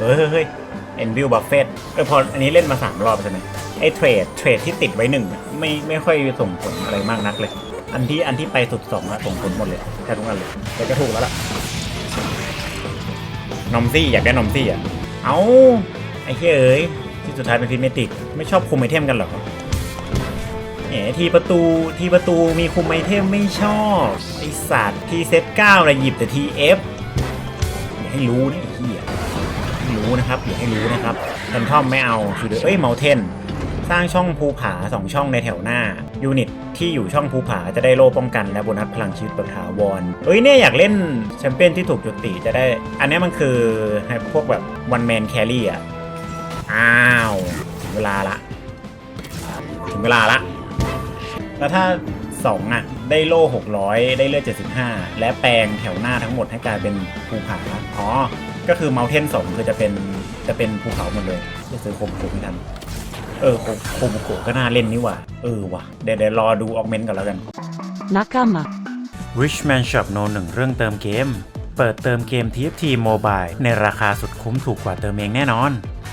เฮ้ยเฮ้ยเฮ้ยเอ็นวิวบัฟเฟตเออพออันนี้เล่นมาสามรอบใช่ไหมไอ้เทรดเทรดที่ติดไว้หนึ่งไม่ไม่ค่อยส่งผลอะไรมากนักเลย อันที่อันที่ไปสุดสองอะส่งผลหมดเลยแค่ทุกอันเลยแต่ก็ถูกแล้วล่ะนอมซี่อยากได้นอมซี่อะเอาไอ้เฮ้ยเอ้ยที่สุดท้ายเป็นพิเมติก ไม่ชอบคุมไอเทมกันเหรอแหมทีประตูทีประตูมีคุมไอเทมไม่ชอบไอสัตว์ทีเซตเก้านะหยิบแต่ทีเอฟอย่ให้รู้นะไอ้เหี้ยให้ รู้นะครับอย่าให้รู้นะครับแฟนทอมไม่เอาคือเดเอ้ยเมาเทนสร้างช่องภูผา 2 ช่องในแถวหน้า ยูนิตที่อยู่ช่องภูผาจะได้โล่ป้องกันและโบนัสพลังชีวิตแบบถาวรเอ้ยเนี่ยอยากเล่นแชมเปี้ยนที่ถูกจุติจะได้ อันนี้มันคือให้พวกแบบวันแมนแครี่อะ อ้าวถึงเวลาละ ถึงเวลาละ แล้วถ้า 2 อะ ได้โล่ 600 ได้เลือด 75 และแปลงแถวหน้าทั้งหมดให้กลายเป็นภูผา อ๋อ ก็คือเมาเทนสองคือจะเป็นจะเป็นภูเขาหมดเลยจะซื้อโคมโกไม่ทันเออโคมโคมโกก็น่าเล่นนี่หว่าเออว่ะเดี๋ยวเดี๋ยวรอดูออกเมนต์ก่อนแล้วกัน Nakama. Richman Shop No 1เรื่องเติมเกม เปิดเติมเกม TFT Mobile ในราคาสุดคุ้มถูกกว่าเติมเองแน่นอน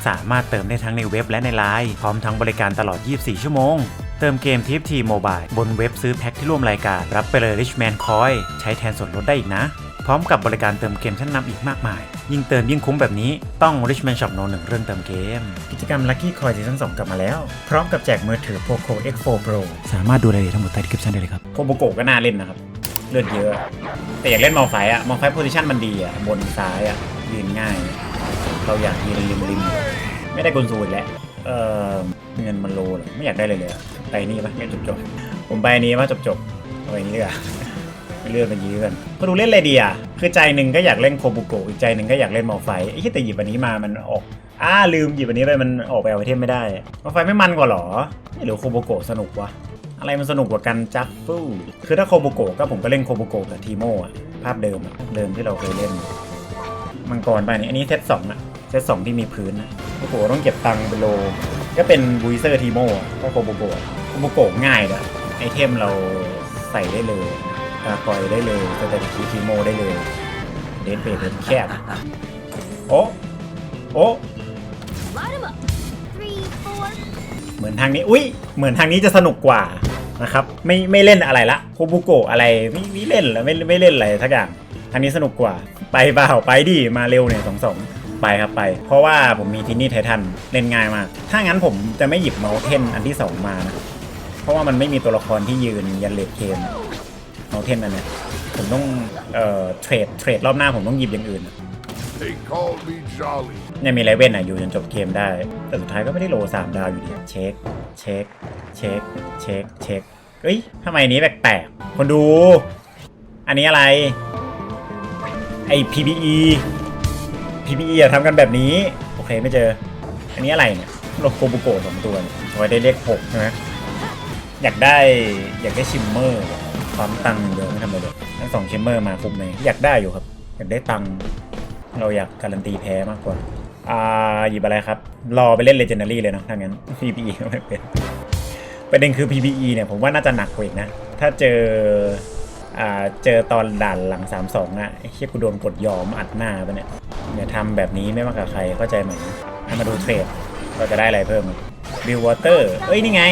สามารถเติมได้ทั้งในเว็บและในไลน์พร้อมทั้งบริการตลอด 24 ชั่วโมง เติมเกม TFT Mobile บนเว็บซื้อแพ็คที่ร่วมรายการ รับไปเลย Richman Coin ใช้แทนส่วนลดได้อีกนะ พร้อมกับบริการเติมเกมชั้นนำอีกมากมาย ยิ่งเติมยิ่งคุ้มแบบนี้ต้อง Richman Shop No 1เรื่องเติมเกม กิจกรรม Lucky Coin ซีซั่น2กลับมาแล้ว พร้อมกับแจกมือถือ Poco X4 Pro สามารถดูรายละเอียดทั้งหมดใต้ดีคริปชันได้เลยครับ โคโบโกก็น่าเล่นนะครับ เลือดเยอะ แต่อยากเล่นมอลไฟอะมอลไฟโพซิชันมันดีอะบนซ้ายอะยืนง่าย เราอยากยืนริมริมไม่ได้กุนซูอีกแล้วเออเงินมันโลเลยไม่อยากได้เลยเลยอะไปนี่ปะไม่จบจบๆผมไปอันนี้ปะจบจบๆเอาไปนี้ดีกว่าไม่ เลื่อนมันยื้อกันก็ดูเล่นเลยดีอะคือใจหนึ่งก็อยากเล่นโคบุโกะอีกใจหนึ่งก็อยากเล่นมอไฟไอ้ที่แต่หยิบอันนี้มามันออกอ้าลืมหยิบอันนี้ไปมันออกไปเอาไอเทมไม่ได้มอไฟไม่มันกว่าหรอหรือโคบุโกะสนุกวะอะไรมันสนุกกว่ากันจักฟู่คือถ้าโคโบโกะก็ผมก็เล่นโคโบโกะกับทีโมอะภาพเดิมเดิมที่เราเคยเล่นมังกรไปนี่อันนี้เซตสองอะเซตสองที่มีพื้นอะโอ้โหต้องเก็บตังค์เป็นโล ก็เป็นบูเซอร์ทีโมอะก็โคโบโกะโคโบโกะง่ายเลยไอเทมเราใส่ได้เลย ตาคอยได้เลยสเตติคีทีโมได้เลยเดนเปเดนแคบโอ้โอ้เหมือนทางนี้อุ้ยเหมือนทางนี้จะสนุกกว่านะครับไม่ไม่เล่นอะไรละโคบุโกะอะไรไม่ไม่เล่นแล้วไม่ไม่เล่นอะไรทักอย่างทางนี้สนุกกว่า ไปเปล่าไปดิมาเร็วเนี่ยสองสองไปครับไป เพราะว่าผมมีทินนี่ไททันเล่นง่ายมาก ถ้างั้นผมจะไม่หยิบเมาเทนอันที่สองมานะ เพราะว่ามันไม่มีตัวละครที่ยืนยันเลดเกม เมาเทนอันเนี้ยผมต้องเอ่อเทรดเทรดรอบหน้าผมต้องหยิบอย่างอื่น They call me Jolly. เนี่ยมีไรเว่นอะอยู่จนจบเกมได้ แต่สุดท้ายก็ไม่ได้โลสามดาวอยู่ดีเช็คเช็คเช็คเช็คเช็คเอ้ยทำไมอันนี้แปลกๆคนดู อันนี้อะไร ไอ PPE PPE อะทำกันแบบนี้ โอเคไม่เจอ อันนี้อะไรเนี่ยโลโกบุโกะสองตัวเนี่ยเอาไว้ได้เลขหกใช่ไหมอยากได้อยากได้ชิมเมอร์ ความตังค์เยอะไม่ทำอะไรเลยทั้งสองชิมเมอร์มาคุ้มไหมอยากได้อยู่ครับ อยากได้ตังค์เราอยากการันตีแพ้มากกว่า อ่าหยิบอะไรครับ รอไปเล่น Legendary เลยเนาะถ้างั้น PPE ไม่เป็นประเด็นคือ PPE เนี่ยผมว่าน่าจะหนักกว่าอีกนะ ถ้าเจออ่าเจอตอนด่านหลัง 3-2อะไอ้เชี่ยกูโดนกดยอมอัดหน้าไปเนี่ยเนี่ยทำแบบนี้ไม่ว่ากับใครเข้าใจไหมให้มาดูเทรดเราจะได้อะไรเพิ่ม บิลวอเตอร์ เอ้ยนี่ไง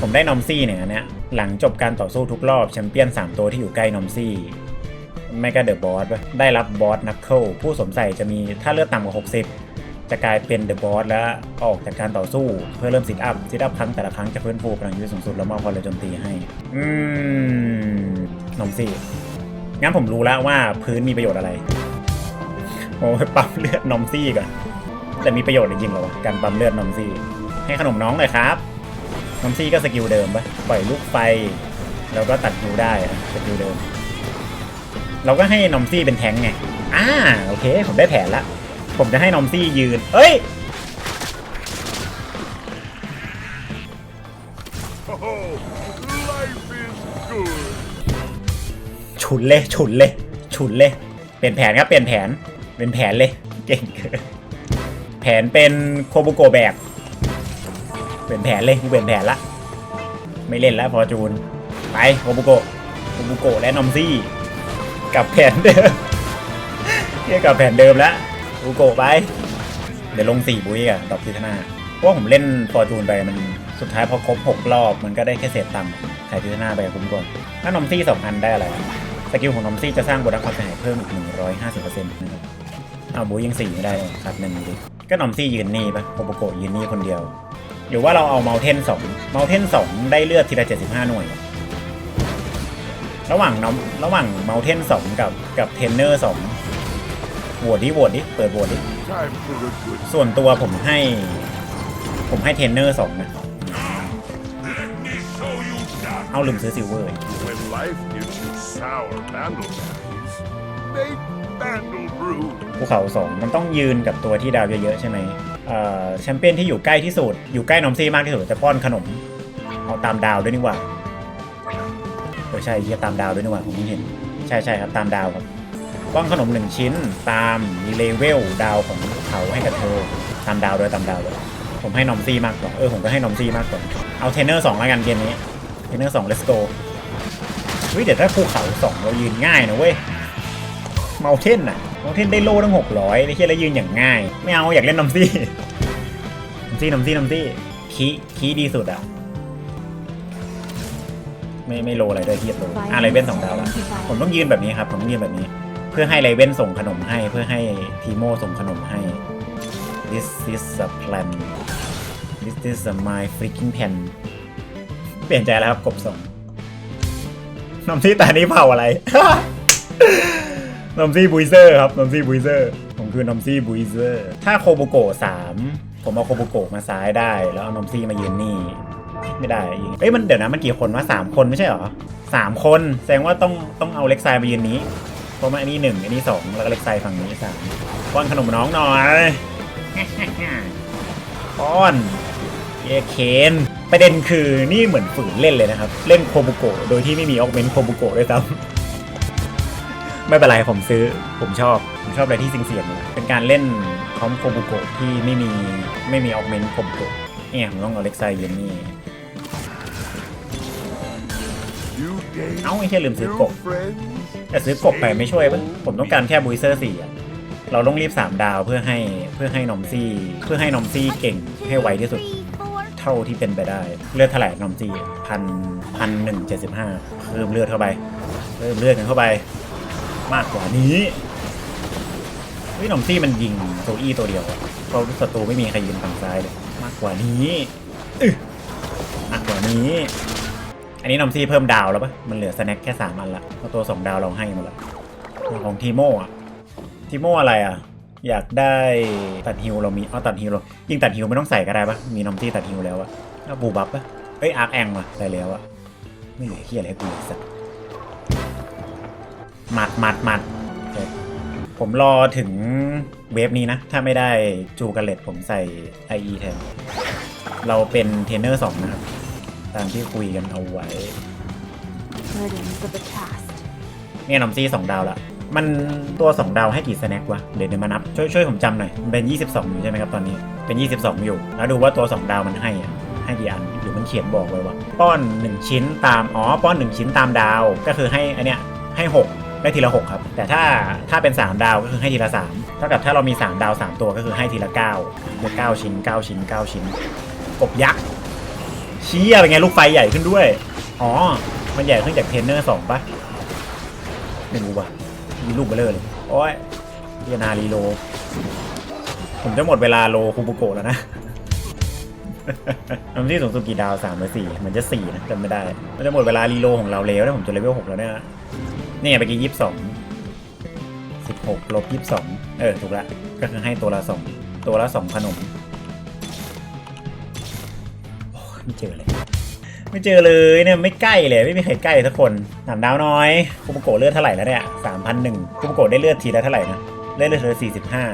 ผมได้นอมซี่เนี่ยอันเนี้ยหลังจบการต่อสู้ทุกรอบแชมเปี้ยน 3 ตัวที่อยู่ใกล้นอมซี่ไม่ก็เดอะบอสได้รับบอสนักเคิลผู้สมใส่จะมีถ้าเลือดต่ำกว่า 60 จะกลายเป็นเดอะบอสแล้วออกจากการต่อสู้เพื่อเริ่มซิทอัพซิทอัพครั้งแต่ละครั้งจะฟื้นฟูพลังชีวิตสูงสุดแล้วมอบพลังโจมตีให้ อืมนอมซี่งั้นผมรู้แล้วว่าพื้นมีประโยชน์อะไรโอ้ยปั๊มเลือดนอมซี่ก่อนแต่มีประโยชน์จริงๆเหรอวะการปั๊มเลือดนอมซี่ ให้ขนมน้องเลยครับนมซี่ก็สกิลเดิมปะปล่อยลูกไฟ แล้วก็ตัดฮิวได้อะสกิลเดิม เราก็ให้นอมซี่เป็นแทงค์ไงอ่าโอเค ผมได้แผนละผมจะให้นอมซี่ยืน เอ้ย Oh, life is good. ฉุนเลยฉุนเลยฉุนเลยเปลี่ยนแผนครับเปลี่ยนแผนเป็นแผนเลย เก่งเกินแผนเป็นโคบุโกะแบก เปลี่ยนแผนเลยกูเปลี่ยนแผนละ ไม่เล่นแล้วพอจูน ไปโคบุโกะโคบุโกะและนอมซี่กับแผนเดิมเรียกับแผนเดิมแล้วโคบุโกะไป เดี๋ยวลงสี่บุ้ยอะดอกทิทนาเพราะว่าผมเล่นฟอร์จูนไปมันสุดท้ายพอครบหกรอบมันก็ได้แค่เศษตังค์ขายทิทนาไปคุ้มกว่าถ้านอมซี่สองอันได้อะไรสกิลของนอมซี่จะสร้างบนัสความเสียหายเพิ่มอีกหนึ่งร้อยห้าสิบเปอร์เซ็นต์นะครับเอาบุ้ยยังสี่ไม่ได้เลยขาดหนึ่งดิก็นอมซี่ยืนนี่ปะโคโบโกะยืนนี่คนเดียว หรือว่าเราเอาเมลเทนสองเมลเทนสองได้เลือดทีละเจ็ดสิบห้าหน่วย ระหว่างน้องระหว่างเมลเทนสองกับกับเทนเนอร์สองโหวตดิโหวตดิเปิดโหวตดิส่วนตัวผมให้ ผมให้เทนเนอร์สองนะเอาลืมซื้อซิลเวอร์ ภูเขาสองมันต้องยืนกับตัวที่ดาวเยอะๆใช่ไหม แชมเปี้ยนที่อยู่ใกล้ที่สุด อยู่ใกล้นอมซี่มากที่สุดจะป้อนขนม เอาตามดาวด้วยนี่หว่าเออใช่เหียตามดาวด้วยนี่หว่าผมเพิ่งเห็น ใช่ใช่ครับตามดาวครับป้อนขนมหนึ่งชิ้นตามมีเลเวลดาวของเขาให้กับเธอตามดาวด้วยตามดาวด้วยผมให้นอมซี่มากกว่าเออผมก็ให้นอมซี่มากกว่าเอาเทรนเนอร์สองแล้วกันเกมนี้เทรนเนอร์สอง let's go เฮ้ยเดี๋ยวถ้าภูเขาสองเรายืนง่ายนะเว้ยเมาเทนน่ะ เมาเทนได้โล่ตั้งหกร้อยได้เชี่ยแล้วยืนอย่างง่าย ไม่เอาอยากเล่นนอมซี่นอมซี่นอมซี่นอมซี่คีคีดีสุดอะไม่ไม่โลอะไรด้วยเทียบโลอะไรเว้นสองดาวละผมต้องยืนแบบนี้ครับ ผมต้องยืนแบบนี้ เพื่อให้ไรเว้นส่งขนมให้ เพื่อให้ทีโมส่งขนมให้ this is a plan this is a my freaking plan เปลี่ยนใจแล้วครับกบส่งนอมซี่ตานี้เผาอะไร นอมซี่บุยเซอร์ครับนอมซี่บุยเซอร์ผมคือนอมซี่บุยเซอร์ถ้าโคโบโกะสามผมเอาโคโบโกะมาซ้ายได้ แล้วเอานอมซี่มายืนนี่ ไม่ได้อีกเอ้ยมันเดี๋ยวนะมันกี่คนวะสามคนไม่ใช่เหรอสามคนแสดงว่าต้องต้องเอาเล็กไซมายืนนี้เพราะว่าอันนี้หนึ่งอันนี้สองแล้วก็เล็กไซฝั่งนี้สามป้อนขนมน้องหน่อยป้อนเยเคนประเด็นคือนี่เหมือนฝืนเล่นเลยนะครับ เล่นโคบุโกะโดยที่ไม่มีออกเมนโคบุโกะด้วยซ้ำ ไม่เป็นไรผมซื้อผมชอบ ผมชอบอะไรที่เสี่ยงๆนะเป็นการเล่นคอมโคบุโกะที่ไม่มีไม่มีออกเมนโคบุโกะเนี่ยผมต้องเอาเล็กไซยืนนี่เอ้าไอ้แค่ลืมซื้อกบแต่ซื้อกบไปไม่ช่วยปะผมต้องการแค่บูเซอร์สี่อะเราต้องรีบ3ดาวเพื่อให้เพื่อให้นอมซี่ เพื่อให้นอมซี่เก่งให้ไวที่สุด เท่าที่เป็นไปได้ เลือดเท่าไหร่นอมซี่พันพันหนึ่งเจ็ดสิบห้าเพิ่มเลือดเข้าไปเพิ่มเลือดกันเข้าไป มากกว่านี้เฮ้ยนอมซี่มันยิงโซอี้ตัวเดียวเพราะศัตรูไม่มีใครยืนฝั่งซ้ายเลยมากกว่านี้มากกว่านี้ อันนี้นอมซี่เพิ่มดาวแล้วปะมันเหลือสแน็คแค่สามอันละเพราะตัวสองดาวเราให้หมดละของทีโม่อะทีโม่อะไรอะอยากได้ตัดฮิวเรามีเอาตัดฮิวเรายิงตัดฮิวไม่ต้องใส่ก็ได้ปะมีนอมซี่ตัดฮิวแล้วอะแล้วบูบัฟปะเอ้ยอาร์คแองว่ะได้แล้วอะไม่เหลือเฮียอะไรกูเลยสัก หมัดหมัดหมัดผมรอถึงเวฟนี้นะ ถ้าไม่ได้จูกาเลตผมใส่ IE แทน เราเป็นเทรนเนอร์สองนะครับ ตามที่คุยกันเอาไว้เนี่ยนอมซี่สองดาวละมันตัว2ดาวให้กี่สแน็ควะ เดี๋ยวเดี๋ยวมานับ ช่วยช่วยผมจำหน่อยมันเป็น 22 อยู่ใช่ไหมครับตอนนี้ เป็น 22 อยู่ แล้วดูว่าตัว2ดาวมันให้อะให้กี่อันหรือมันเขียนบอกไว้ว่า ป้อน 1 ชิ้นตาม อ๋อ ป้อน 1 ชิ้นตามดาว ก็คือให้อันเนี้ยให้ 6 ได้ทีละ 6 ครับ แต่ถ้าถ้าเป็น 3 ดาวก็คือให้ทีละ 3 เท่ากับถ้าเรามี 3 ดาว 3 ตัวก็คือให้ทีละ 9เดือ9ชิ้น 9 ชิ้น 9 ชิ้น กบยักษ์เชี้ยเป็นไงลูกไฟใหญ่ขึ้นด้วย อ๋อ มันใหญ่ขึ้นจากเทรนเนอร์สองปะไม่รู้ว่ะมีลูกเบลเลอร์เลยโอ้ยเรียนารีโล ผมจะหมดเวลาโลคูบุโกะแล้วนะน้ำที่สูงสุดกี่ดาวสามหรือสี่มันจะสี่นะจำไม่ได้ มันจะหมดเวลารีโลของเราแล้วนะผมจะเลเวลหกแล้วเนี่ย นี่ไงเมื่อกี้ยี่สิบสองสิบหกลบยี่สิบสองเออ ถูกละ ก็คือให้ตัวละสองตัวละสองขนมโอ้ไม่เจอเลย ไม่เจอเลยเนี่ยไม่ใกล้เลยไม่มีใครใกล้สักคนสามดาวน้อยคุปโกะเลือดเท่าไหร่แล้วเนี่ยสามพันหนึ่งคุปโกะได้เลือดทีละเท่าไหร่นะได้เลือดเธอสี่สิบห้า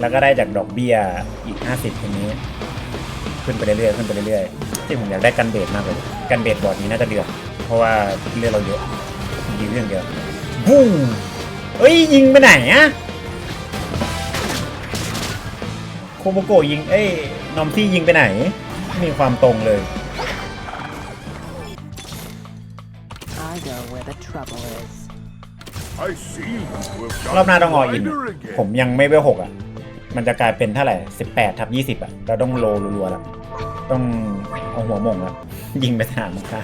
แล้วก็ได้จากดอกเบี้ยอีกห้าสิบตรงนี้ ขึ้นไปเรื่อยๆขึ้นไปเรื่อยๆที่ผมอยากได้กันเบดมากเลยกันเบดบอร์ดนี้น่าจะเดือดเพราะว่าเลือดเราเยอะ ยิงเรื่องเดียวบูมเอ้ยยิงไปไหนอะโคโบโกะยิงเอ้ยนอมซี่ยิงไปไหนไม่มีความตรงเลย I go where the trouble is. I see you have รอบหน้าต้องอ got อิน rider again. ผมยังไม่เวลหกอะ มันจะกลายเป็นเท่าไหร่18ทับ20อะ เราต้องโลรัวๆแล้ว ต้องเอาหัวหม่งแล้ว ยิงไปสนามค่ะ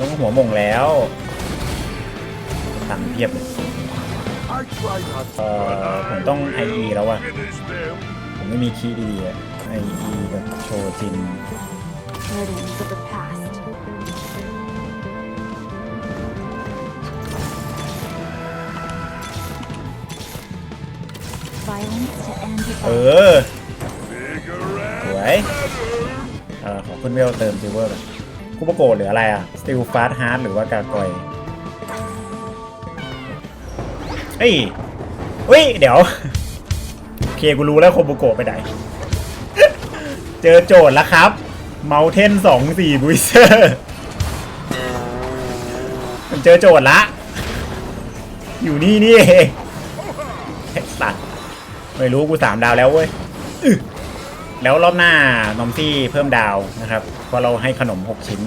ต้องหัวหม่งแล้ว ตังค์เพียบเลยเอ่อผมต้อง IE แล้วอะผมไม่มีคีย์ดีอะ IE กับโชจิน Burdens of the past. เออสวยเออขอขึ้นเวลเติมซิลเวอร์ก่อนคูปโกะหรืออะไรอะสติลฟาสฮาร์ดหรือว่ากากอย เฮ้ยเฮ้ย เดี๋ยว โอเค กูรู้แล้วโคโบโกะไปไหน เจอโจทย์แล้วครับเมาเทนสองสี่บุยเซอร์มันเจอโจทย์ละ อยู่นี่นี่เองไอ้สัตว์ไม่รู้กูสามดาวแล้วเว้ยแล้วรอบหน้านอมซี่เพิ่มดาวนะครับเพราะเราให้ขนม6ชิ้น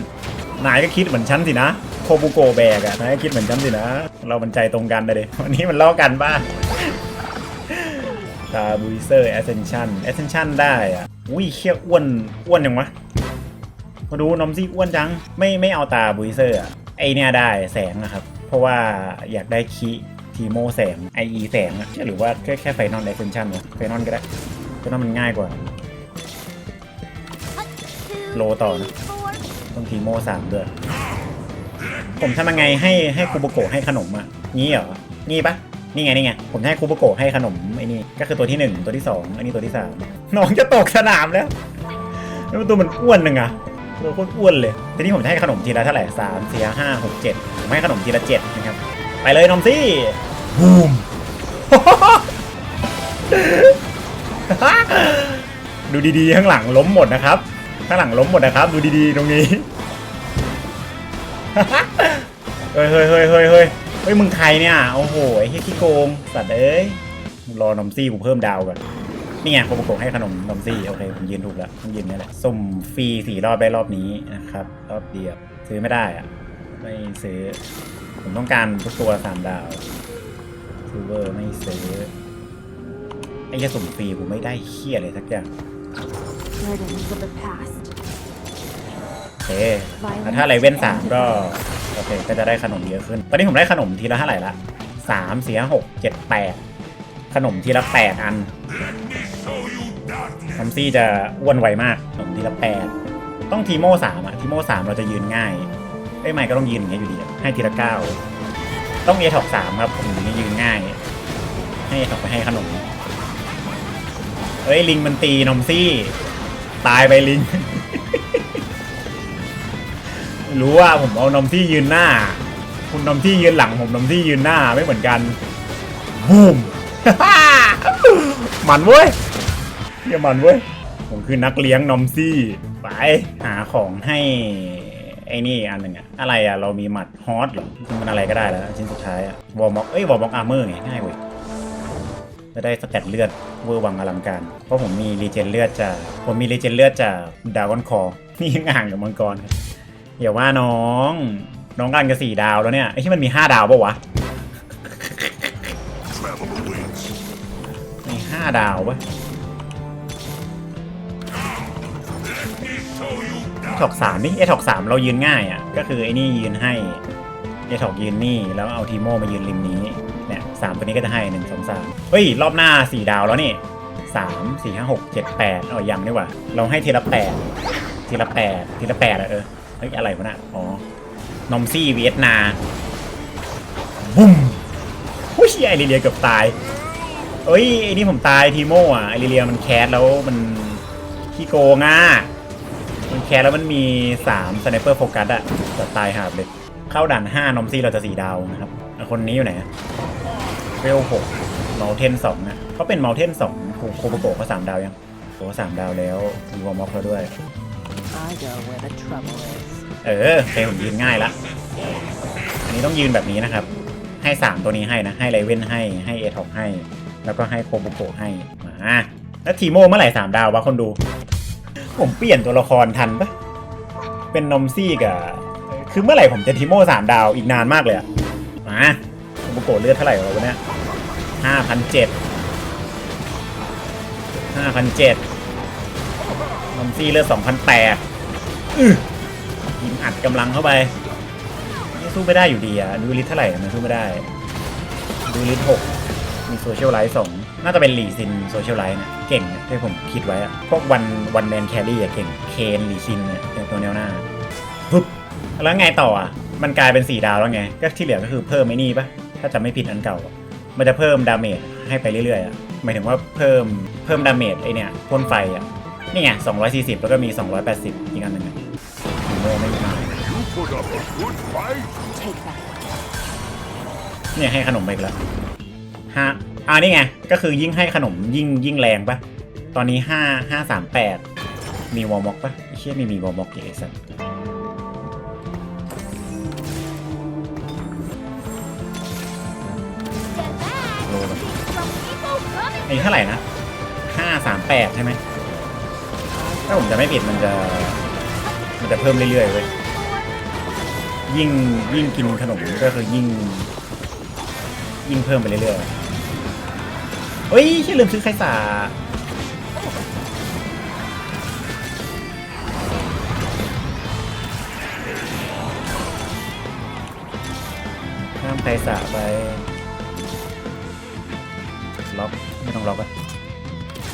นายก็คิดเหมือนฉันสินะโคบุโกแบกอะนายก็คิดเหมือนฉันสินะ เรามันใจตรงกันเลยดิวันนี้มันเลอกกันบ้างตาบูเซอร์แอสเซนชั่นแอสเซนชั่นได้อะอุ้ยเคี้ยอ้วนอ้วนยังวะมาดูนอมซี่อ้วนจัง ไม่ไม่เอาตาบูเซอร์อะไอเนี่ยได้แสงนะครับ เพราะว่าอยากได้คีทีโมแสง IE แสงอะหรือว่าแค่แค่ไฟนอลแอสเซนชั่นไฟนอลก็ได้ไฟนอลมันง่ายกว่าโลต่อนะ ต้องทีโมสามด้วย ผมทำยังไงให้ให้คูโบโกะให้ขนมอะงี้เหรอนี่ปะนี่ไงนี่ไงผมจะให้คูโบโกะให้ขนมไอ้นี่ก็คือตัวที่หนึ่งตัวที่สองอันนี้ตัวที่สามน้องจะตกสนามแล้วแล้วตัวมันอ้วนหนึ่งอะตัวโคตรอ้วนเลยทีนี้ผมจะให้ขนมทีละเท่าไหร่สามสี่ห้าหกเจ็ดผมให้ขนมทีละเจ็ดนะครับไปเลยนมซี่บูมดูดีๆข้างหลังล้มหมดนะครับ ข้างหลังล้มหมดนะครับ ดูดีๆ ตรงนี้ เฮ้ยเฮ้ยเฮ้ยเฮ้ยเฮ้ยเฮ้ยมึงใครเนี่ย โอ้โหไอ้เฮียขี้โกงสัตว์เอ้ยรอนมซี่กูเพิ่มดาวก่อนนี่ไงโคโบโกะให้ขนมนมซี่โอเคผมยืนถูกแล้วต้องยืนนี่แหละสุ่มฟรีสี่รอบได้รอบนี้นะครับ รอบเดียวซื้อไม่ได้อะไม่ซื้อ ผมต้องการทุกตัวสามดาวซิลเวอร์ไม่ซื้อไอ้เหี้ยสุ่มฟรีกูไม่ได้เฮี้ยอะไรสักอย่าง Burdens of the past. โอเคแล้วถ้าไรเว้นสามก็โอเคก็จะได้ขนมเยอะขึ้น ตอนนี้ผมได้ขนมทีละเท่าไหร่ละสามสี่ห้าหกเจ็ดแปดขนมทีละแปดอันทอมซี่จะอ้วนไวมากขนมทีละแปดต้องทีโม่สามอะทีโม่สามเราจะยืนง่ายเอ้ยไม่ก็ต้องยืนอย่างเงี้ยอยู่ดีอะให้ทีละเก้าต้องเอท็อกสามครับผมถึงจะยืนง่าย ให้เอท็อกไปให้ขนมเอ้ยลิงมันตีนอมซี่ ตายไปลิง รู้ว่าผมเอานมที่ยืนหน้า คุณนมที่ยืนหลังผมนมที่ยืนหน้าไม่เหมือนกันบูมมันเว้ยเฮียมันเว้ย ผมคือนักเลี้ยงนมซี่ ไปหาของให้ไอ้นี่อันหนึ่งอะอะไรอะเรามีหมัดฮอตหรอมันอะไรก็ได้แล้วชิ้นสุดท้ายอะวอลม็อกเอ้ยวอลม็อกอาร์เมอร์ไงง่ายเว้ย จะได้สแตทเลือดเวอร์วังอลังการ เพราะผมมีรีเจนเลือดจากผมมีรีเจนเลือดจากดาวอนคอนี่ยังอ่างกับมังกรอย่าว่าน้อง น้องกำลังจะสี่ดาวแล้วเนี่ยไอ้ที่มันมีห้าดาวปะวะมีห้าดาวปะถอกสามนี่ไอถอกสามเรายืนง่ายอะก็คือไอ้นี่ยืนให้ไอถอกยืนนี่แล้วเอาทีโมมายืนริมนี้ สามตัวนี้ก็จะให้หนึ่งสองสามเฮ้ย รอบหน้าสี่ดาวแล้วนี่สามสี่ห้าหกเจ็ดแปดเอายังดีกว่า เราให้ทีละแปดทีละแปดทีละแปดอะเออ เฮ้ย อะไรวะน่ะอ๋อนอมซี่เวียดนาบุ้มหุ้ยไอริเลียเกือบตายเอ้ยไอ้นี่ผมตายทีโมอะไอริเลียมันแคสแล้วมันขี้โกงอะมันแคสแล้วมันมี3สไนเปอร์โฟกัสอะจะตายหาบเลย เข้าด่าน5นอมซี่เราจะสีดาวนะครับ คนนี้อยู่ไหน เวลหกเมลเทนสองนะเขาเป็นเมลเทนสองโคโบโกะเขาสามดาวยังโอ้สามดาวแล้วมีวอร์มอฟแล้วด้วย I go where the trouble is. เออเพลงผมยืนง่ายละ อันนี้ต้องยืนแบบนี้นะครับ ให้สามตัวนี้ให้นะ ให้ไรเว้นให้ ให้เอทอกให้ แล้วก็ให้โคโบโกะให้ มาแล้วทีโมเมื่อไหร่สามดาววะคนดู ผมเปลี่ยนตัวละครทันปะเป็นนอมซี่กับ คือเมื่อไหร่ผมจะทีโมสามดาวอีกนานมากเลยอะมาโคโบโกะเลือดเท่าไหร่วะวันเนี้ย ห้าพันเจ็ดห้าพันเจ็ดนอมซี่เลือดสองพันแปดยิงอัดกำลังเข้าไปนี่สู้ไม่ได้อยู่ดีอะดูลิทเท่าไหร่มันสู้ไม่ได้ ดูลิทหกมีโซเชียลไลท์สองน่าจะเป็นหลีซินโซเชียลไลท์นะเก่งนะที่ผมคิดไว้อะพวกวันวันแมนแครี่อะเก่งเคนหลีซินเนี่ยเป็นตัวแนวหน้าปึ๊บแล้วไงต่ออะมันกลายเป็นสี่ดาวแล้วไง ก็ที่เหลือก็คือเพิ่มไอ้นี่ปะถ้าจำไม่ผิดอันเก่าอะ มันจะเพิ่มดาเมจให้ไปเรื่อยๆอะหมายถึงว่าเพิ่มเพิ่มดาเมจไอเนี่ยพ่นไฟอะนี่ไง240 แล้วก็มี 280 อีกอันหนึ่งอะผมโมไม่มา You put up a good fight. เนี่ยให้ขนมไปอีกแล้วฮะอ่านี่ไง ก็คือยิ่งให้ขนมยิ่งยิ่งแรงปะตอนนี้ห้าห้าสามแปดมีวอลม็อกปะไอ้เชี่ยไม่มีวอลม็อกอีกไอ้สัสโอ้เท่าไหร่นะห้าสามแปดใช่ไหมถ้าผมจะไม่ผิดมันจะ มันจะเพิ่มเรื่อยๆเว้ยยิ่งยิ่งกินขนมก็คือยิ่ง ยิ่งเพิ่มไปเรื่อยๆเฮ้ยใช่ลืมซื้อไข่สาข้ามไข่สาไปล็อก ไม่ต้องล็อกอะ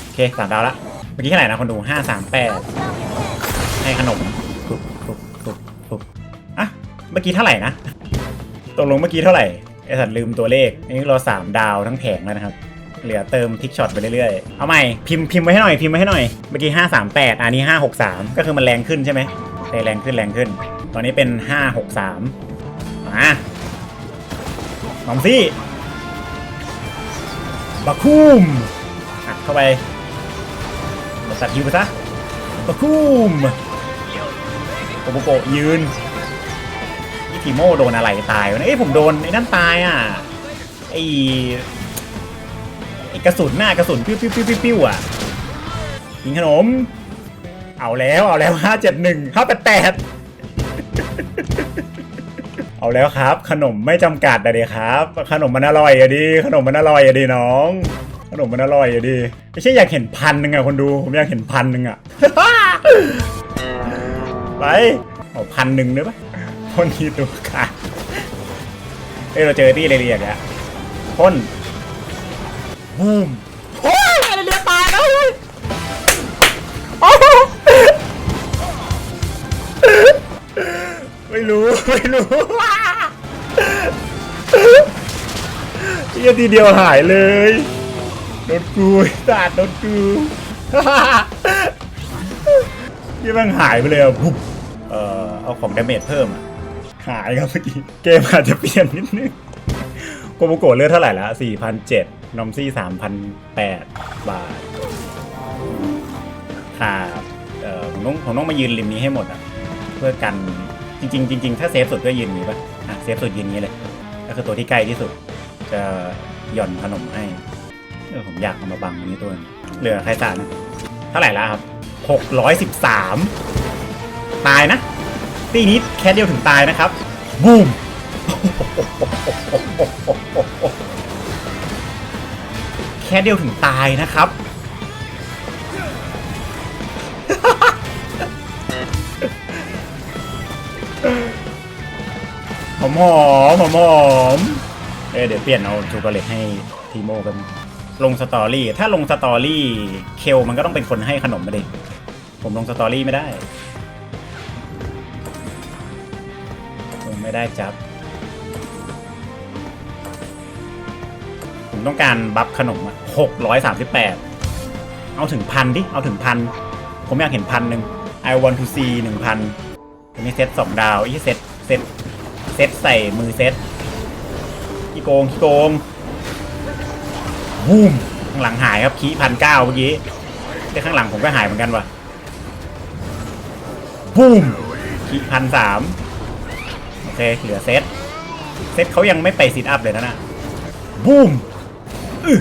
โอเคสามดาวละเมื่อกี้เท่าไหร่นะคนดูห้าสามแปดให้ขนมปุบปุบปุบปุบอะเมื่อกี้เท่าไหร่นะตกลงเมื่อกี้เท่าไหร่ไอสัตว์ลืมตัวเลขอันนี้เราสามดาวทั้งแผงแล้วนะครับเหลือเติมทิกช็อตไปเรื่อยๆ เอาใหม่พิมพ์พิมพ์ไว้ให้หน่อยพิมพ์ไว้ให้หน่อย เมื่อกี้ 538 อันนี้ 563 ก็คือมันแรงขึ้นใช่ไหมเออแรงขึ้นแรงขึ้น ตอนนี้เป็น 563มาหนอมซี่ บักคูมอัดเข้าไปมาตัดฮิวไปซะบักคูมโกโบโกยืนนี่ทีโมโดนอะไรตายวะเนี่ยเอ้ยผมโดนไอ้นั่นตายอะไอ้ไอ้กระสุนหน้ากระสุนปิ้วปิ้วปิ้วปิ้วปิ้วอะยิงขนม เอาแล้วเอาแล้วห้าเจ็ดหนึ่งห้าแปดแปด เอาแล้วครับ ขนมไม่จำกัดอะดีครับ ขนมมันอร่อยอะดีขนมมันอร่อยอะดีน้อง ขนมมันอร่อยอะดีไม่ใช่อยากเห็นพันหนึ่งอะคนดูผมอยากเห็นพันหนึ่งอะไปเอาพันหนึ่งได้ปะพ่นที่ตัวขาดเอ้ยเราเจอที่เรียกแล้วพ่นบูมโอ้ยเรียกตายแล้วเว้ยโอ้ ไม่รู้ ไม่รู้เฮียทีเดียวหายเลยโดนกูสาดโดนกูยี่ม่งหายไปเลยอะปุ๊บเอ่อเอาของดาเมจเพิ่มอะหายครับเมื่อกี้เกมอาจจะเปลี่ยนนิดนึงโกโมโกะเลือดเท่าไหร่ละ4,007นอมซี่3,008บาทค่ะเอ่อผมต้องผมต้องมายืนริมนี้ให้หมดอะ เพื่อกัน จริงๆจริงๆถ้าเซฟสุดก็ยืนอย่างนี้ป่ะอะเซฟสุดยืนอย่างนี้เลย ก็คือตัวที่ใกล้ที่สุด จะหย่อนขนมให้เออผมอยากเอามาบังอันนี้ตัวนึงเหลือใครสารนะเท่าไหร่และครับ613ตายนะตีนี้แค่เดียวถึงตายนะครับ บูมแค่เดียวถึงตายนะครับ หอมหอมหอมเออเดี๋ยวเปลี่ยนเอาชูกเลตให้ทีโมกัน ลงสตอรี่ ถ้าลงสตอรี่เคลมันก็ต้องเป็นคนให้ขนมมาดิผมลงสตอรี่ไม่ได้ผมไม่ได้จับ ผมต้องการบัฟขนมอะหกร้อยสามสิบแปดเอาถึงพันดิ เอาถึงพัน ผมอยากเห็นพันหนึ่ง I want to see หนึ่งพันอันนี้เซตสองดาวอีเซตเซต เซตใส่มือเซตขี้โกงขี้โกงบูมข้างหลังหายครับคีพันเก้าเมื่อกี้แต่ข้างหลังผมก็หายเหมือนกันว่ะบูมคีพันสามโอเคเหลือเซตเซตเขายังไม่ไปซิทอัพเลยนะน่ะบูมอื้อ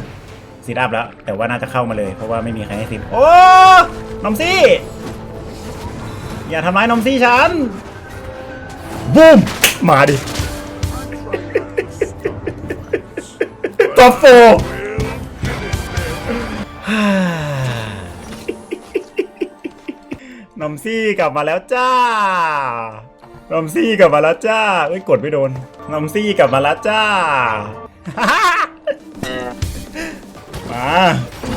ซิทอัพแล้ว แต่ว่าน่าจะเข้ามาเลย เพราะว่าไม่มีใครให้ซิทโอ้นอมซี่อย่าทำร้ายนอมซี่ฉันบูม มาดิตัวโฟฮ่านอมซี่กลับมาแล้วจ้านอมซี่กลับมาแล้วจ้าเอ้ยกดไม่โดนนอมซี่กลับมาแล้วจ้า มา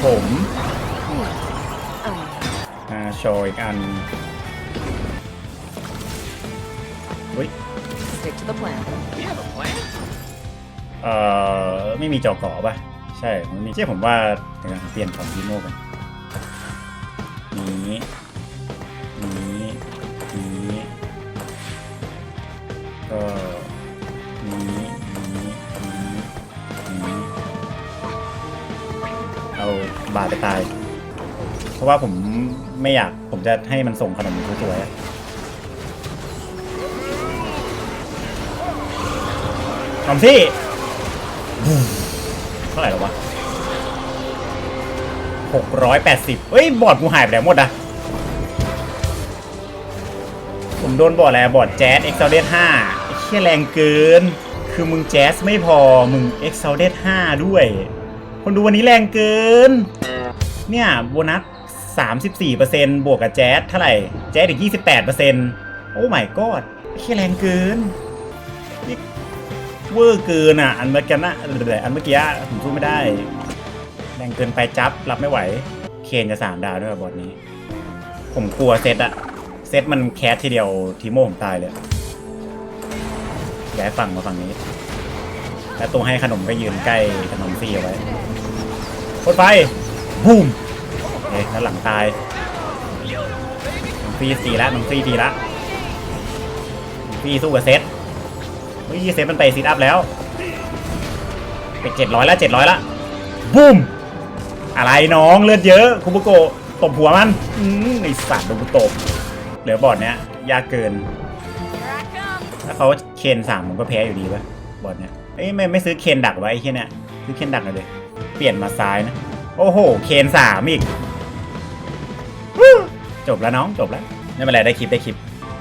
ผม Oh, อ่าโชว์อีกอัน stick to the plan. เอ่อไม่มีจอก่อป่ะ ใช่มันมีเชื่อผมว่าเดี๋ยวนะเปลี่ยนของดีโมกันนี้นี้นี้ก็นี้นี้นี้นี้เอาบาทไปตาย เพราะว่าผมไม่อยากผมจะให้มันส่งขนมสวยๆ อะขนมที่เท่าไหร่แล้ววะหกร้อยแปดสิบเอ้ย บอดกูหายไปไหนหมดอะผมโดนบอดอะไรอะบอดแจ๊สเอ็กซ์เซเดห้าเชี่ยแรงเกิน คือมึงแจ๊สไม่พอ มึงเอ็กซ์เซเดห้าด้วย คนดูวันนี้แรงเกิน เนี่ย โบนัส34%บสี่เปอร์เซ็นบวกกับแจ๊สเท่าไหร่ แจ๊สอีก28%โอ้ my god ไอ้เชี่ยแรงเกิน เวอร์เกินอะ อันเมื่อกี้นะเดี๋ยวอันเมื่อกี้ผมสู้ไม่ได้ แรงเกินไปจับรับไม่ไหว เคนจะสามดาวด้วยบอทนี้ ผมกลัวเซตอะเซตมันแคสทีเดียวทีโม่ผมตายเลยย้ายฝั่งมาฝั่งนี้ แล้วตัวให้ขนมก็ยืนใกล้ขนมฟรีเอาไว้พดไฟบูมเอ๊ะแล้วหลังตายน้องฟรีสีละน้องฟรีทีละน้องฟรีสู้กับเซต เฮ้ยเซฟมันไปซีดอัพแล้วไปเจ็ดร้อยละเจ็ดร้อยละบูมอะไรน้องเลือดเยอะคุบุโกะตบหัวมันอืมไอสัตว์โดนกูตบเหลือบอดเนี้ยยากเกิน ถ้าเขาเคนสามผมก็แพ้อยู่ดีปะบอดเนี้ยเอ้ยไม่ไม่ซื้อเคนดักไว้ไอ้เหี้ยเนี่ยซื้อเคนดักเลยเปลี่ยนมาซ้ายนะ โอ้โห เคนสามอีกจบแล้วน้องจบแล้วไม่เป็นไรได้คลิปได้คลิป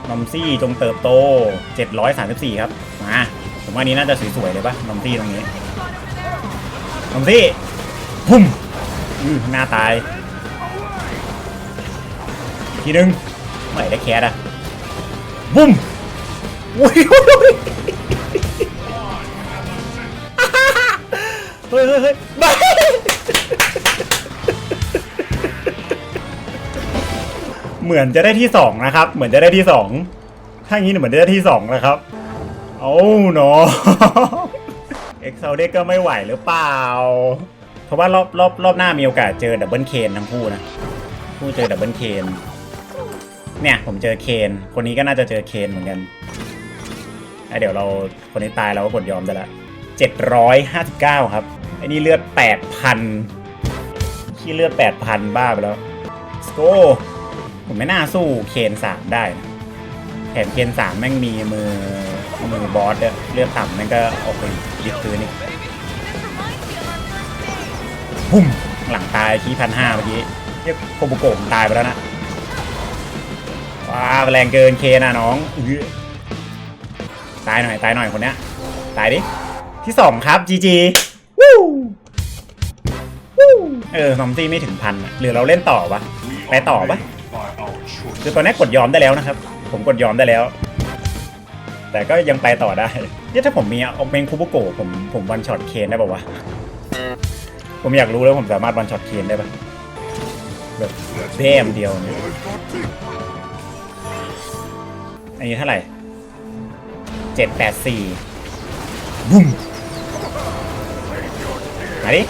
นอมซี่จงเติบโต 734 ครับ มา ผมว่านี้น่าจะสวยๆเลยปะนอมซี่ตรงนี้นอมซี่ พุ่มอือหน้าตายอีกทีนึงเมื่อไหร่ได้แคสอะบุ้มอุ้ยอุ้ยอุ้ยเฮ้ยเฮ้ยเฮ้ย เหมือนจะได้ที่สองนะครับ เหมือนจะได้ที่สองถ้าอย่างนี้เหมือนจะได้ที่สองนะครับโอ้เนาะเอ็กซ์เซลเดก็ไม่ไหวหรือเปล่า เพราะว่ารอบรอบรอบหน้ามีโอกาสเจอดับเบิลเคนทั้งคู่นะคู่เจอดับเบิลเคนเนี่ยผมเจอเคนคนนี้ก็น่าจะเจอเคนเหมือนกันอะเดี๋ยวเราคนนี้ตายเราก็กดยอมได้ละเจ็ดร้อยห้าสิบเก้าครับไอ้นี่เลือดแปดพันขี้เลือดแปดพันบ้าไปแล้วสโก ผมไม่น่าสู้เคนสามได้นะแถมเคนสามแม่งมีมือมือบอสด้วยเลือดต่ำแม่งก็ออกไปยึดคืนอีกบุ้มหลังตายชี้พันห้าเมื่อกี้เรียกโคบุโกะผมตายไปแล้วนะว้าแรงเกินเคนะน้องตายหน่อยตายหน่อยคนเนี้ยตายดิที่สองครับจีจีวู้วู้เออซอมซี่ไม่ถึงพันหรือเราเล่นต่อปะไปต่อปะ คือตอนนี้กดยอมได้แล้วนะครับ ผมกดยอมได้แล้ว แต่ก็ยังไปต่อได้เนี่ยถ้าผมมีเอาเป็นคูบุโกะผมผมวันช็อตเคนได้ป่าวะผมอยากรู้แล้วผมสามารถวันช็อตเคนได้ปะแบบแต้มเดียวเนี่ย I've got this. อันนี้เท่าไหร่เจ็ดแปดสี่บุ้มมาดิ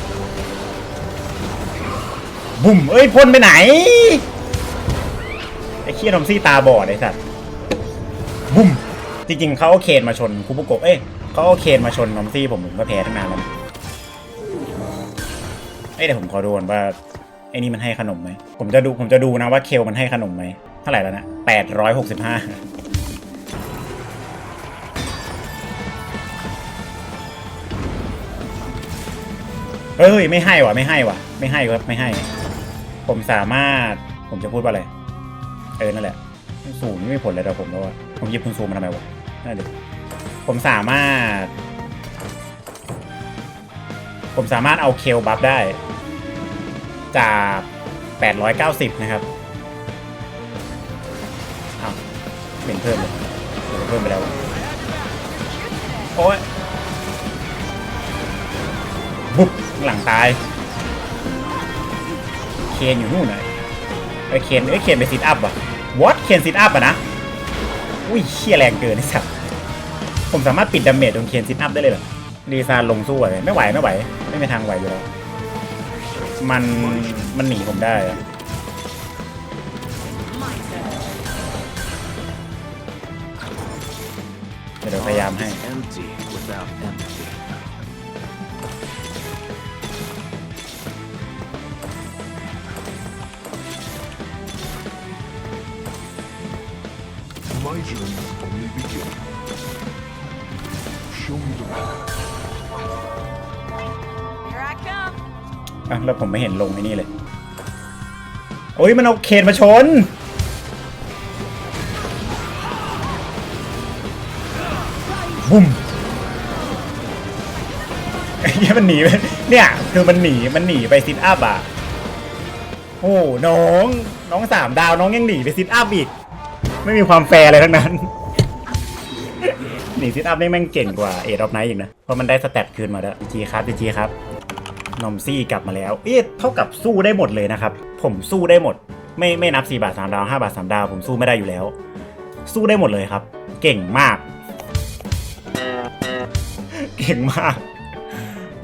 บุ้มเอ้ยพ่นไปไหนไอ้เคียทอมซี่ตาบอดไอ้สัตว์บุ้มจริงๆเขาเอาเคนมาชนคุบุโกะเอ้ยเขาเอาเคนมาชนทอมซี่ผมผมก็แพ้ตั้งนานแล้วนะเอ้ยเดี๋ยวผมขอดูก่อนว่าไอ้นี่มันให้ขนมไหมผมจะดูผมจะดูนะว่าเคลมันให้ขนมไหมเท่าไหร่แล้วนะแปดร้อยหกสิบห้าเฮ้ยไม่ให้ว่ะไม่ให้ว่ะ ไม่ให้ครับไม่ให้ ผมสามารถผมจะพูดว่าอะไร เออนั่นแหละศูนย์ไม่มีผลอะไรต่อผมแล้วอะผมหยิบคุณซูมมาทำไมวะนั่นดิผมสามารถ ผมสามารถเอาเคลบัฟได้ จาก 890 นะครับเป็นเพิ่มเลยเดี๋ยเพิ่มไปแล้วโอ้ยบุบหลังตาย เคนอยู่นู่นเลยไอเคนไอเคนไปซิทอัพอะ วอตเคนซิทอัพอะนะ อุ้ยเชี่ยแรงเกินไอ้สัสผมสามารถปิดดาเมจโดนเคนซิทอัพได้เลยเหรอดีซานลงสู้อะไรไม่ไหวไม่ไหว ไม่มีทางไหวอยู่แล้วมันมันหนีผมได้อะเดี๋ยวพยายามให้ อะแล้วผมไม่เห็นลงไอ้นี่เลย โอ้ยมันเอาเคนมาชน บุ้มไอ้เหี้ยมันหนีไปเนี่ย คือมันหนีมันหนีไปซิทอัพอะ โอ้น้องน้องสามดาวน้องยังหนีไปซิทอัพอีก ไม่มีความแฟร์อะไรทั้งนั้น หนีซิทอัพนี่แม่งเก่งกว่าเอดออฟไนท์อีกนะ เพราะมันได้สแตทคืนมาแล้วจีครับจีครับ นอมซี่กลับมาแล้ว เอ๊ะเท่ากับสู้ได้หมดเลยนะครับ ผมสู้ได้หมด ไม่ไม่นับ 4 บาท3ดาว5บาท3ดาว ผมสู้ไม่ได้อยู่แล้ว สู้ได้หมดเลยครับ เก่งมาก เก่งมาก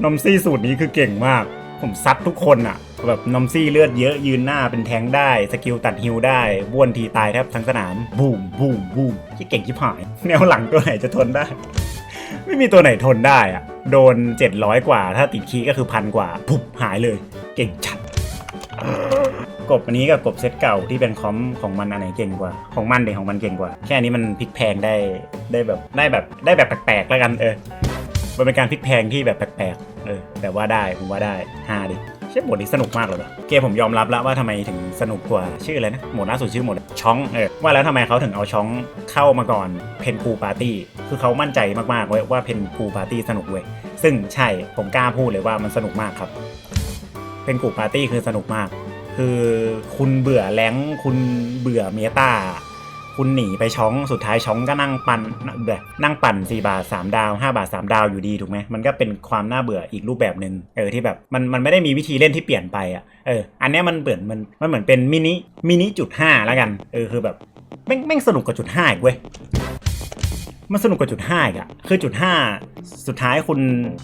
นอมซี่สูตรนี้คือเก่งมาก ผมซัดทุกคนอะแบบนอมซี่เลือดเยอะยืนหน้าเป็นแทงได้ สกิลตัดฮิวได้บ้วนทีตายแทบทั้งสนามบูมบูมบูมที่เก่งชิบหาย แนวหลังตัวไหนจะทนได้ ไม่มีตัวไหนทนได้อะ โดน 700 กว่า ถ้าติดคีย์ก็คือพันกว่าปุ๊บหายเลย เก่งจัด กบอันนี้กับกบเซตเก่าที่เป็นคอมของมันอันไหนเก่งกว่า ของมันเด็ของมันเก่งกว่า แค่นี้มันพลิกแพงได้ได้แบบได้แบบได้แบบแปลกๆแล้วกันเออมันเป็นการพลิกแพงที่แบบแปลกๆเออแต่ว่าได้ผมว่าได้ฮาดิ ช่นบทนี้สนุกมากเลยว่ะเกมผมยอมรับแล้วว่าทำไมถึงสนุกกว่าชื่ออะไรนะโหมดล่าสุดชื่อโหมดช้องเออว่าแล้วทำไมเขาถึงเอาช้องเข้ามาก่อนเพนคูปาร์ตี้คือเขามั่นใจมากๆเว้ยว่าเพนคูปาร์ตี้สนุกเว้ยซึ่งใช่ผมกล้าพูดเลยว่ามันสนุกมากครับเพนคูปาร์ตี้คือสนุกมาก คือคุณเบื่อแรงคุณเบื่อเมตา คุณหนีไปช้องสุดท้ายช้องก็นั่งปันเบื่อนั่งปั่น 4 บาท 3 ดาว 5 บาท 3 ดาวอยู่ดีถูกไหมมันก็เป็นความน่าเบื่ออีกรูปแบบหนึ่งเออที่แบบมันมันไม่ได้มีวิธีเล่นที่เปลี่ยนไปอะเอออันนี้มันเปลี่ยนมันมันเหมือนเป็นมินิมินิจุดห้าแล้วกันเออคือแบบแม่งแม่งสนุกกว่าจุดห้าอีกเว้ยมันสนุกกว่าจุดห้าอีกอะคือจุดห้าสุดท้ายคุณ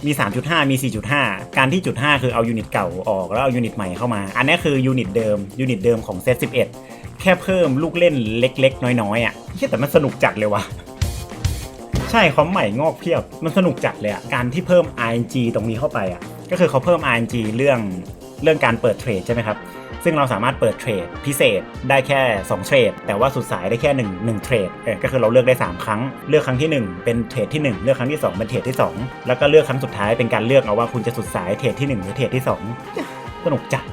มี 3.5 มี 4.5 การที่จุด5คือเอายูนิตเก่าออกแล้วเอายูนิตใหม่เข้ามา อันนี้คือยูนิตเดิมยูนิตเดิมของเซต11 แค่เพิ่มลูกเล่นเล็ก ๆ น้อยๆอะเฮ้ยแต่มันสนุกจัดเลยว่ะใช่คอมใหม่งอกเพียบมันสนุกจัดเลยอะการที่เพิ่ม RNG ตรงนี้เข้าไปอะก็คือเขาเพิ่ม RNG เรื่องเรื่องการเปิดเทรดใช่ไหมครับ ซึ่งเราสามารถเปิดเทรดพิเศษได้แค่ 2 เทรด แต่ว่าสุดสายได้แค่ 1 1เทรดเออก็คือเราเลือกได้ 3 ครั้ง เลือกครั้งที่ 1 เป็นเทรดที่ 1 เลือกครั้งที่ 2 เป็นเทรดที่ 2 แล้วก็เลือกครั้งสุดท้ายเป็นการเลือกเอาว่าคุณจะสุดสายเทรดที่ 1 หรือเทรดที่ 2 สนุกจัด